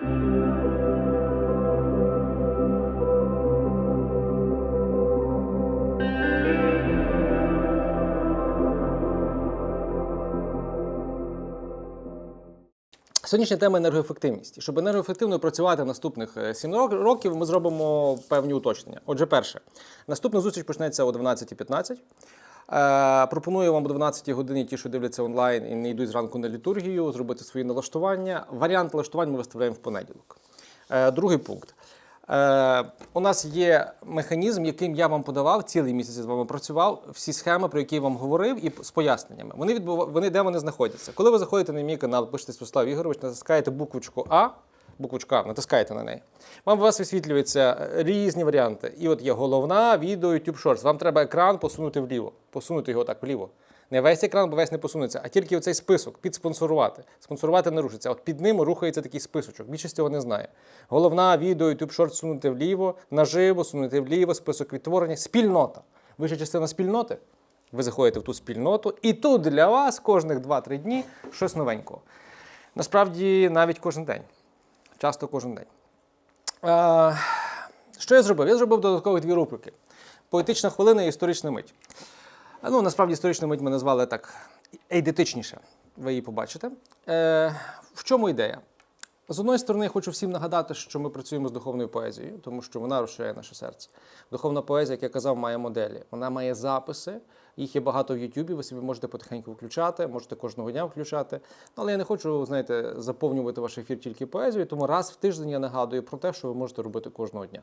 Сьогоднішня тема енергоефективність. Щоб енергоефективно працювати наступних 7 років, ми зробимо певні уточнення. Отже, перше, наступна зустріч почнеться о 12.15. Е, пропоную вам о 12 годині, ті, що дивляться онлайн і не йдуть зранку на літургію, зробити свої налаштування. Варіант налаштувань ми виставляємо в понеділок. Е, другий пункт. Е, у нас є механізм, яким я вам подавав цілий місяць з вами працював. Всі схеми, про які я вам говорив, і з поясненнями. Вони відбув... вони де вони знаходяться. Коли ви заходите на мій канал, пишете Святослав Ігорович, натискаєте буквочку А, буквочку А, натискаєте на неї. Вам у вас висвітлюються різні варіанти. І от є головна відео YouTube Shorts. Вам треба екран посунути вліво, посунути його так вліво. Не весь екран, бо весь не посунеться, а тільки оцей список підспонсорувати. Спонсорувати не рушиться. От під ним рухається такий списочок. Більшість цього не знає. Головна відео, YouTube Shorts сунути вліво, наживо, сунути вліво, список відтворення, спільнота. Ви ще частина спільноти. Ви заходите в ту спільноту, і тут для вас кожних 2-3 дні щось новенького. Насправді, навіть кожен день. Часто кожен день. А, що я зробив? Я зробив додаткові дві рубрики: поетична хвилина і історична мить. Ну, насправді історичну мить ми назвали так ейдетичніше. Ви її побачите. Е, в чому ідея? З одної сторони, я хочу всім нагадати, що ми працюємо з духовною поезією, тому що вона розширяє наше серце. Духовна поезія, як я казав, має моделі. Вона має записи. Їх є багато в Ютубі. Ви собі можете потихеньку включати, можете кожного дня включати. Але я не хочу, знаєте, заповнювати ваш ефір тільки поезією, тому раз в тиждень я нагадую про те, що ви можете робити кожного дня.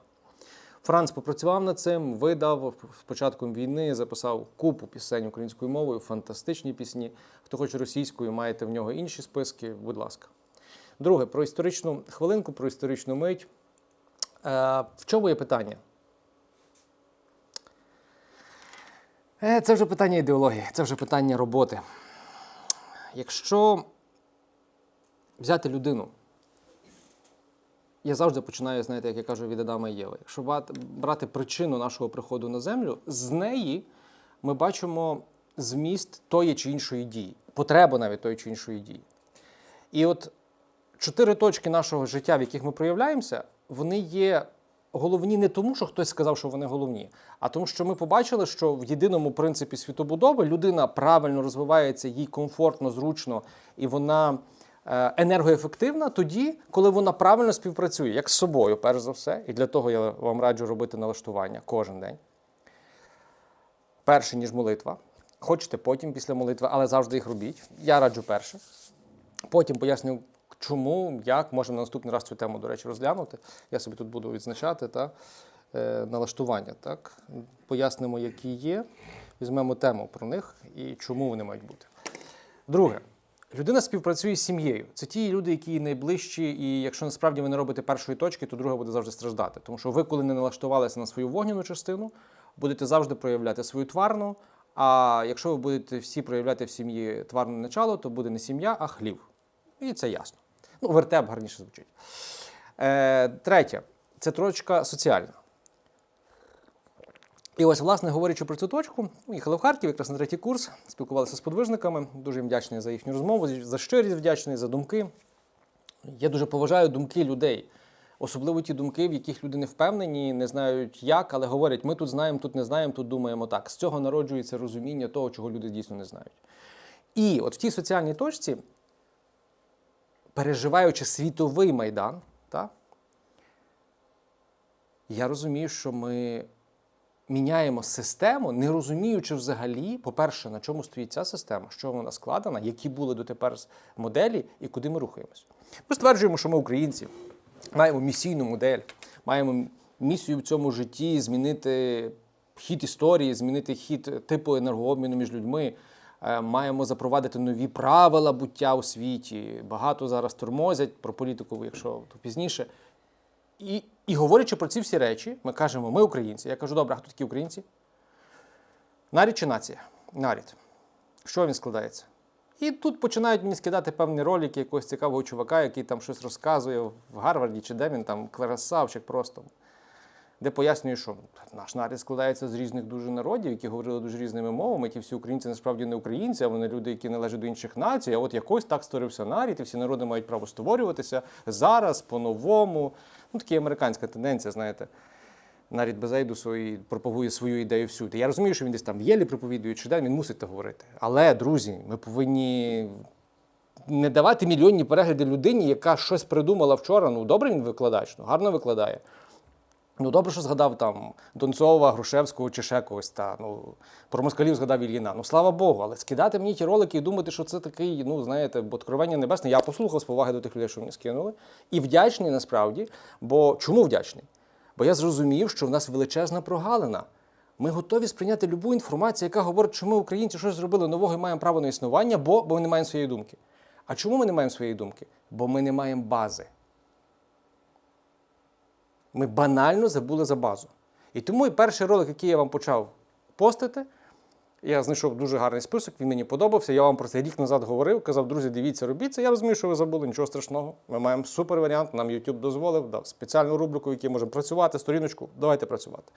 Франц попрацював над цим, видав з початком війни, записав купу пісень українською мовою, фантастичні пісні. Хто хоче російською, маєте в нього інші списки, будь ласка. Друге, про історичну хвилинку, про історичну мить. Е, в чому є питання? Е, це вже питання ідеології, це вже питання роботи. Якщо взяти людину, я завжди починаю, знаєте, як я кажу, від Адама Єви. Якщо брати причину нашого приходу на землю, з неї ми бачимо зміст тої чи іншої дії, потребу навіть тої чи іншої дії. І от чотири точки нашого життя, в яких ми проявляємося, вони є головні не тому, що хтось сказав, що вони головні, а тому, що ми побачили, що в єдиному принципі світобудови людина правильно розвивається, їй комфортно, зручно, і вона е, енергоефективна тоді, коли вона правильно співпрацює, як з собою, перш за все. І для того я вам раджу робити налаштування кожен день. Перше, ніж молитва. Хочете потім після молитви, але завжди їх робіть. Я раджу перше. Потім поясню, чому, як можемо на наступний раз цю тему, до речі, розглянути. Я собі тут буду відзначати та, е, налаштування. Так? Пояснимо, які є, візьмемо тему про них і чому вони мають бути. Друге, людина співпрацює з сім'єю. Це ті люди, які найближчі, і якщо насправді ви не робите першої точки, то друга буде завжди страждати. Тому що ви, коли не налаштувалися на свою вогняну частину, будете завжди проявляти свою тварну. А якщо ви будете всі проявляти в сім'ї тварне начало, то буде не сім'я, а хлів. І це ясно. Ну, вертеп гарніше звучить. Е, третє це точка соціальна. І ось, власне, говорячи про цю точку, ми їхали в Харків, якраз на третій курс, спілкувалися з подвижниками. Дуже їм вдячний за їхню розмову, за щирість вдячний, за думки. Я дуже поважаю думки людей, особливо ті думки, в яких люди не впевнені, не знають як, але говорять: ми тут знаємо, тут не знаємо, тут думаємо так. З цього народжується розуміння того, чого люди дійсно не знають. І от в тій соціальній точці, переживаючи світовий майдан, та, я розумію, що ми міняємо систему, не розуміючи взагалі, по-перше, на чому стоїть ця система, що вона складена, які були дотепер моделі і куди ми рухаємось. Ми стверджуємо, що ми українці, маємо місійну модель, маємо місію в цьому житті змінити хід історії, змінити хід типу енергообміну між людьми. Е, Маємо запровадити нові правила буття у світі. Багато зараз тормозять про політику, якщо то пізніше. І, і говорячи про ці всі речі, ми кажемо, ми українці. Я кажу, добре, а хто такі українці? Нарід чи нація? Нарід. Що він складається? І тут починають мені скидати певні ролики якогось цікавого чувака, який там щось розказує в Гарварді чи де він там, красавчик просто. Де пояснює, що наш народ складається з різних дуже народів, які говорили дуже різними мовами. Ті всі українці насправді не українці, а вони люди, які належать до інших націй. А от якось так створився нарід, і всі народи мають право створюватися зараз, по-новому. Ну, така американська тенденція, знаєте. Нарід Безейдусу і пропагує свою ідею всюди. Я розумію, що він десь там Єлі проповідує чи де, він мусить це говорити. Але, друзі, ми повинні не давати мільйонні перегляди людині, яка щось придумала вчора. Ну, добре він викладач, ну гарно викладає. Ну, добре, що згадав там Донцова, Грушевського чи ще когось. Та, ну, про москалів згадав Ільїна. Ну, слава Богу, але скидати мені ті ролики і думати, що це такий, ну, знаєте, откровення небесне. Я послухав з поваги до тих людей, що мені скинули. І вдячний насправді. Бо чому вдячний? Бо я зрозумів, що в нас величезна прогалина. Ми готові сприйняти любу інформацію, яка говорить, що ми, українці, щось зробили нового і маємо право на існування, бо, бо ми не маємо своєї думки. А чому ми не маємо своєї думки? Бо ми не маємо бази. Ми банально забули за базу. І тому і перший ролик, який я вам почав постити, я знайшов дуже гарний список, він мені подобався. Я вам про це рік назад говорив, казав, друзі, дивіться, робіть це. Я розумію, що ви забули, нічого страшного. Ми маємо супер варіант, нам YouTube дозволив, дав спеціальну рубрику, в якій можемо працювати, сторіночку. Давайте працювати.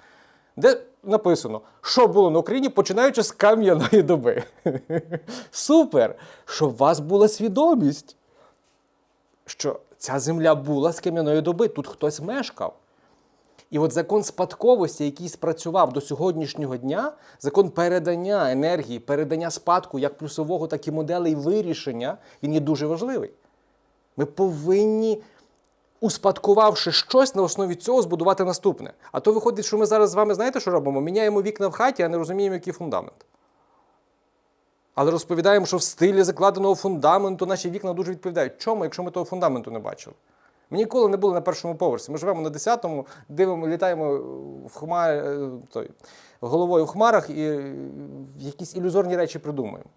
Де написано, що було на Україні, починаючи з кам'яної доби. Супер! Щоб у вас була свідомість, що ця земля була з кам'яної доби, тут хтось мешкав. І от закон спадковості, який спрацював до сьогоднішнього дня, закон передання енергії, передання спадку як плюсового, так і моделей вирішення, він є дуже важливий. Ми повинні, успадкувавши щось на основі цього, збудувати наступне. А то виходить, що ми зараз з вами знаєте, що робимо? Міняємо вікна в хаті, а не розуміємо, який фундамент. Але розповідаємо, що в стилі закладеного фундаменту наші вікна дуже відповідають. Чому, якщо ми того фундаменту не бачили? Ми ніколи не були на першому поверсі. Ми живемо на 10-му, дивимо, літаємо в хмар, е, той, головою в хмарах і е, якісь ілюзорні речі придумуємо.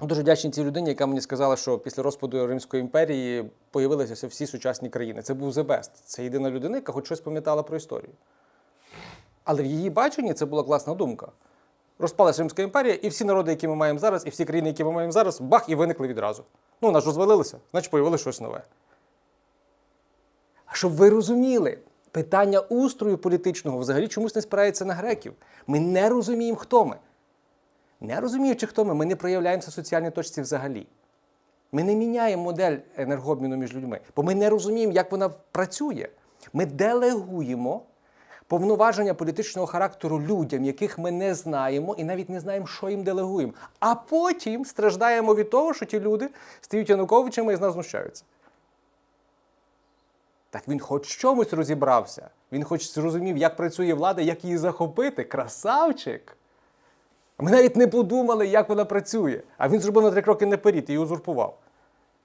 Дуже вдячний цій людині, яка мені сказала, що після розпаду Римської імперії появилися всі сучасні країни. Це був The Best. Це єдина людина, яка хоч щось пам'ятала про історію. Але в її баченні це була класна думка. Розпалася Римська імперія, і всі народи, які ми маємо зараз, і всі країни, які ми маємо зараз, бах, і виникли відразу. Ну, нас розвалилися, значить, появилося щось нове. Щоб ви розуміли, питання устрою політичного взагалі чомусь не спирається на греків. Ми не розуміємо, хто ми. Не розуміючи, хто ми, ми не проявляємося в соціальній точці взагалі. Ми не міняємо модель енергообміну між людьми, бо ми не розуміємо, як вона працює. Ми делегуємо повноваження політичного характеру людям, яких ми не знаємо, і навіть не знаємо, що їм делегуємо. А потім страждаємо від того, що ті люди стають Януковичами і з нас знущаються. Так він хоч чомусь розібрався. Він хоч зрозумів, як працює влада, як її захопити. Красавчик! Ми навіть не подумали, як вона працює. А він зробив на три кроки наперед і узурпував.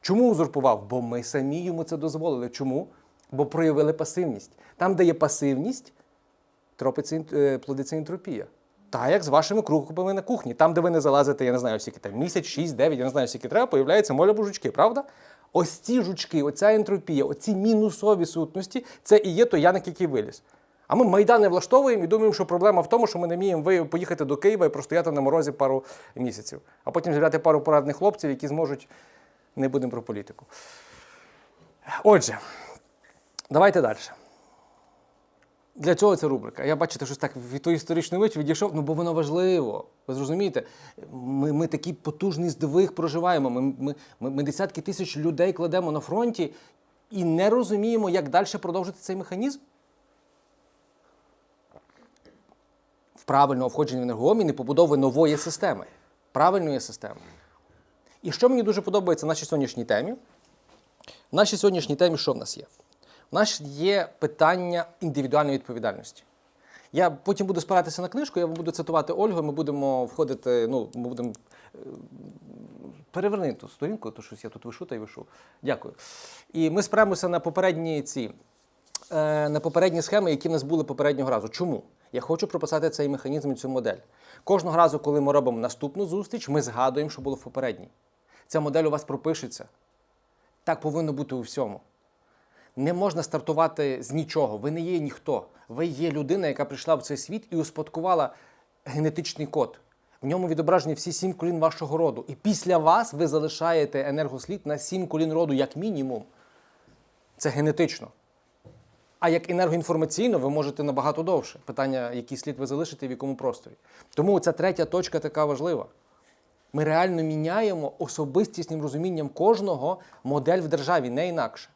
Чому узурпував? Бо ми самі йому це дозволили. Чому? Бо проявили пасивність. Там, де є пасивність, е, плодиться ентропія. Так, як з вашими крупами на кухні. Там, де ви не залазите, я не знаю, скільки там місяць, 6, 9, я не знаю, скільки треба, появляються молябу жучки, правда? Ось ці жучки, оця ентропія, оці мінусові сутності, це і є той яник, який виліз. А ми майдани влаштовуємо і думаємо, що проблема в тому, що ми не вміємо поїхати до Києва і простояти на морозі пару місяців, а потім зібрати пару порадних хлопців, які зможуть. Не будемо про політику. Отже, давайте далі. Для цього ця рубрика. Я бачите, щось так від тої історичної миті відійшов, ну бо воно важливо. Ви зрозумієте? Ми, ми такий потужний здвиг проживаємо. Ми, ми, ми, ми десятки тисяч людей кладемо на фронті і не розуміємо, як далі продовжити цей механізм. В правильного входження в енергоомін і побудови нової системи, правильної системи. І що мені дуже подобається в нашій сьогоднішній темі? В нашій сьогоднішній темі що в нас є? У нас є питання індивідуальної відповідальності. Я потім буду спиратися на книжку, я вам буду цитувати Ольгу, ми будемо входити, ну, ми будемо е, переверни ту сторінку, то щось я тут вишу та й вишу. Дякую. І ми спремося на попередні ці. е, На попередні схеми, які в нас були попереднього разу. Чому? Я хочу прописати цей механізм і цю модель. Кожного разу, коли ми робимо наступну зустріч, ми згадуємо, що було в попередній. Ця модель у вас пропишеться. Так повинно бути у всьому. Не можна стартувати з нічого. Ви не є ніхто. Ви є людина, яка прийшла в цей світ і успадкувала генетичний код. В ньому відображені всі сім колін вашого роду. І після вас ви залишаєте енергослід на сім колін роду, як мінімум. Це генетично. А як енергоінформаційно ви можете набагато довше. Питання, який слід ви залишите і в якому просторі. Тому ця третя точка така важлива. Ми реально міняємо особистісним розумінням кожного модель в державі, не інакше.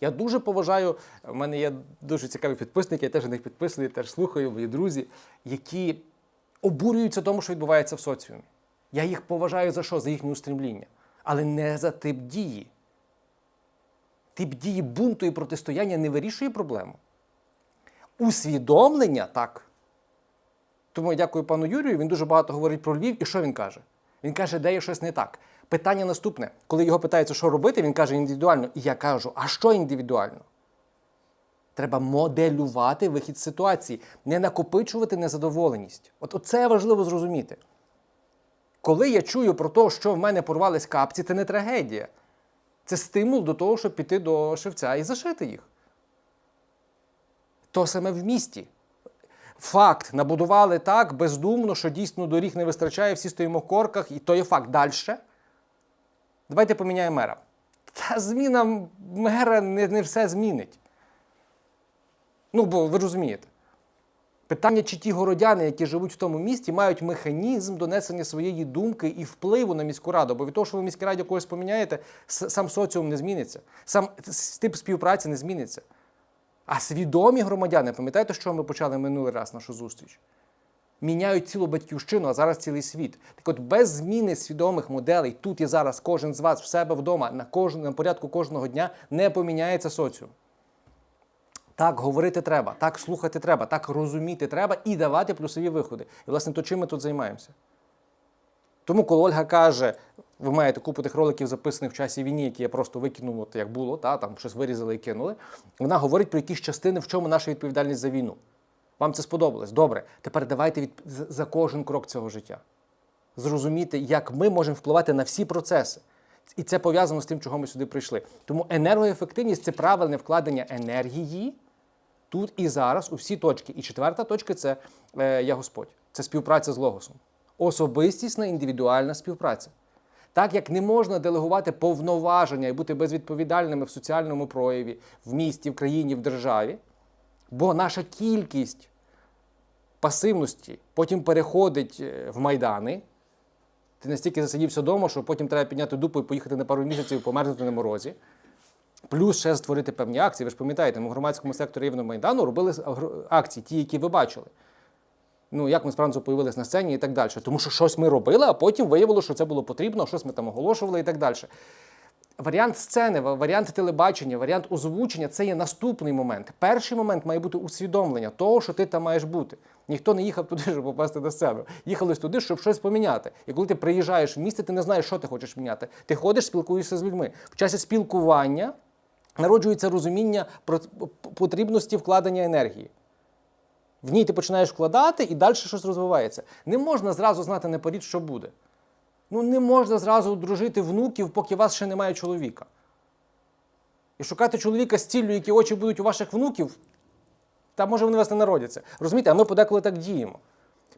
Я дуже поважаю, в мене є дуже цікаві підписники, я теж на них підписаний, теж слухаю, мої друзі, які обурюються тому, що відбувається в соціумі. Я їх поважаю за що? За їхнє устремління, але не за тип дії. Тип дії бунту і протистояння не вирішує проблему. Усвідомлення так. Тому я дякую пану Юрію. Він дуже багато говорить про Львів. І що він каже? Він каже, де є щось не так. Питання наступне: коли його питаються, що робити, він каже індивідуально. І я кажу, а що індивідуально? Треба моделювати вихід з ситуації, не накопичувати незадоволеність. От це важливо зрозуміти. Коли я чую про те, що в мене порвались капці, це не трагедія. Це стимул до того, щоб піти до шевця і зашити їх. То саме в місті. Факт, набудували так бездумно, що дійсно доріг не вистачає, всі стоїмо в корках, і то є факт. Далі. Давайте поміняємо мера. Та зміна мера не, не все змінить. Ну, бо ви розумієте. Питання, чи ті городяни, які живуть в тому місті, мають механізм донесення своєї думки і впливу на міську раду. Бо від того, що ви в міській раді когось поміняєте, сам соціум не зміниться, сам тип співпраці не зміниться. А свідомі громадяни, пам'ятаєте, що ми почали минулий раз нашу зустріч? Міняють цілу батьківщину, а зараз цілий світ. Так от без зміни свідомих моделей тут і зараз кожен з вас в себе вдома на кожен на порядку кожного дня не поміняється соціум. Так говорити треба, так слухати треба, так розуміти треба і давати плюсові виходи. І, власне, то чим ми тут займаємося. Тому, коли Ольга каже, ви маєте купу тих роликів, записаних в часі війни, які я просто викинув, от як було, та, там щось вирізали і кинули. Вона говорить про якісь частини, в чому наша відповідальність за війну. Вам це сподобалось? Добре. Тепер давайте від... за- кожен крок цього життя. Зрозуміти, як ми можемо впливати на всі процеси. І це пов'язано з тим, чого ми сюди прийшли. Тому енергоефективність це правильне вкладення енергії тут і зараз у всі точки. І четверта точка це е, я Господь. Це співпраця з Логосом. Особистісна індивідуальна співпраця. Так як не можна делегувати повноваження і бути безвідповідальними в соціальному прояві, в місті, в країні, в державі, бо наша кількість пасивності потім переходить е, в майдани. Ти настільки засидівся вдома, що потім треба підняти дупу і поїхати на пару місяців і померзнути на морозі. Плюс ще створити певні акції. Ви ж пам'ятаєте, ми в громадському секторі Рівного Майдану робили акції, ті, які ви бачили. Ну, як ми справді появились на сцені і так далі. Тому що щось ми робили, а потім виявилося, що це було потрібно, щось ми там оголошували і так далі. Варіант сцени, варіант телебачення, варіант озвучення це є наступний момент. Перший момент має бути усвідомлення того, що ти там маєш бути. Ніхто не їхав туди, щоб попасти на сцену. Їхалось туди, щоб щось поміняти. І коли ти приїжджаєш в місце, ти не знаєш, що ти хочеш міняти. Ти ходиш, спілкуєшся з людьми. В часі спілкування народжується розуміння про потрібності вкладення енергії. В ній ти починаєш вкладати і далі щось розвивається. Не можна зразу знати наперед, що буде. Ну, не можна зразу одружити внуків, поки у вас ще немає чоловіка. І шукати чоловіка з ціллю, які очі будуть у ваших внуків, та може вони вас не народяться. Розумієте, а ми подеколи так діємо.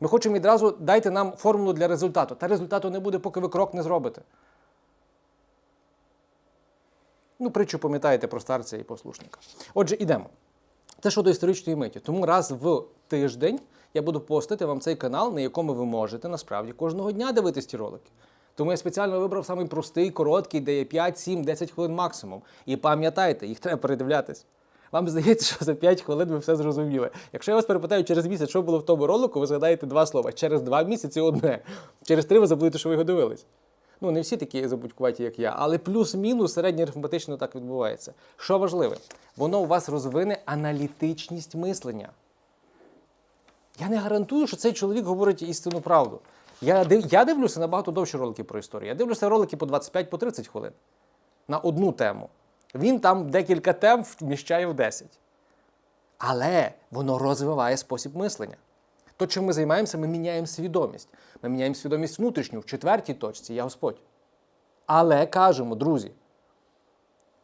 Ми хочемо відразу дайте нам формулу для результату. Та результату не буде, поки ви крок не зробите. Ну, притчу пам'ятаєте про старця і послушника. Отже, ідемо. Це щодо історичної миті. Тому раз в тиждень я буду постити вам цей канал, на якому ви можете насправді кожного дня дивитись ті ролики. Тому я спеціально вибрав самий простий, короткий, де є 5, 7, 10 хвилин максимум. І пам'ятайте, їх треба передивлятись. Вам здається, що за 5 хвилин ви все зрозуміли. Якщо я вас перепитаю через місяць, що було в тому ролику, ви згадаєте два слова. Через два місяці одне. Через три ви забудете, що ви його дивились. Ну, не всі такі забудькуваті, як я, але плюс-мінус середньо арифметично так відбувається. Що важливе, воно у вас розвине аналітичність мислення. Я не гарантую, що цей чоловік говорить істинну правду. Я, я дивлюся набагато довші ролики про історію. Я дивлюся ролики по 25 по 30 хвилин на одну тему. Він там декілька тем вміщає в 10. Але воно розвиває спосіб мислення. То, чим ми займаємося, ми міняємо свідомість. Ми міняємо свідомість внутрішню в четвертій точці я Господь. Але кажемо, друзі,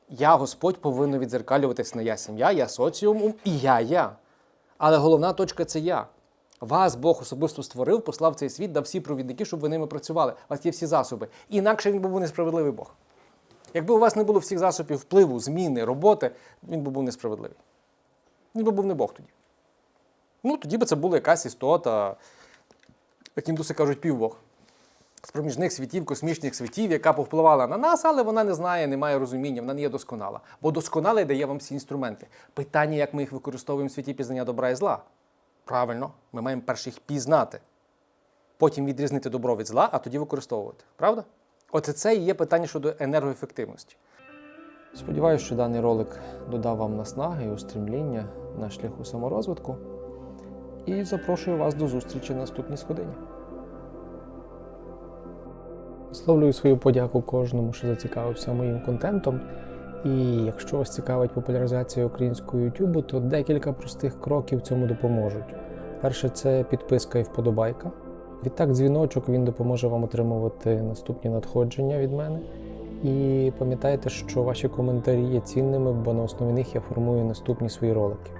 я Господь повинен відзеркалюватись на я сім'я, я соціум і я я. Але головна точка це я. Вас Бог особисто створив, послав цей світ, дав всі провідники, щоб ви ними працювали. У вас є всі засоби. Інакше він був несправедливий Бог. Якби у вас не було всіх засобів впливу, зміни, роботи, він би був несправедливий. він би був не Бог тоді. Ну, тоді би це була якась істота, як індуси кажуть, півбог. З проміжних світів, космічних світів, яка повпливала на нас, але вона не знає, не має розуміння, вона не є досконала. Бо досконалий дає вам всі інструменти. Питання, як ми їх використовуємо в світі пізнання добра і зла. Правильно, ми маємо перше їх пізнати, потім відрізнити добро від зла, а тоді використовувати. Правда? Оце це і є питання щодо енергоефективності. Сподіваюся, що даний ролик додав вам наснаги і устремління на шляху саморозвитку. І запрошую вас до зустрічі на наступній сходині. Висловлюю свою подяку кожному, що зацікавився моїм контентом. І якщо вас цікавить популяризація українського YouTube, то декілька простих кроків цьому допоможуть. Перше це підписка і вподобайка. Відтак, дзвіночок він допоможе вам отримувати наступні надходження від мене. І пам'ятайте, що ваші коментарі є цінними, бо на основі них я формую наступні свої ролики.